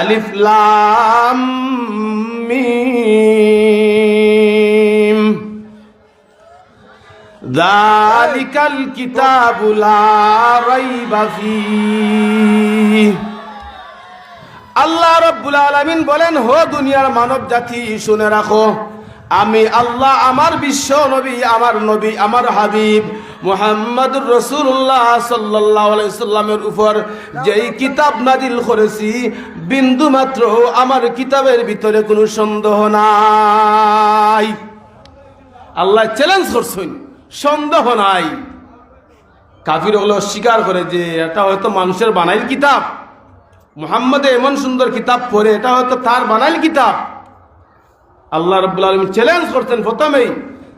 আলিফ লাম মিম। যালিকাল কিতাবু লা রাইবা আল্লাহ রব্বুল আলামিন বলেন, হো দুনিয়ার মানব জাতি, শুনে রাখো। আমি আল্লাহ, আমার বিশ্ব নবী, আমার নবী, আমার হাবিব মুহাম্মদুর রসুল্লাহ সাল্লাহ সাল্লামের উপর যেই কিতাব নাজিল করেছি, বিন্দু মাত্র আমার কিতাবের ভিতরে কোনো সন্দেহ নাই। আল্লাহ চ্যালেঞ্জ করছেন, সন্দেহ নাই। কাফির হলো স্বীকার করে যে এটা হয়তো মানুষের বানাইল কিতাব। মুহাম্মদে এমন সুন্দর কিতাব পড়ে, এটা হয়তো তার বানাইল কিতাব। আল্লাহ রাব্বুল আলামিন চ্যালেঞ্জ করতেন প্রথমেই।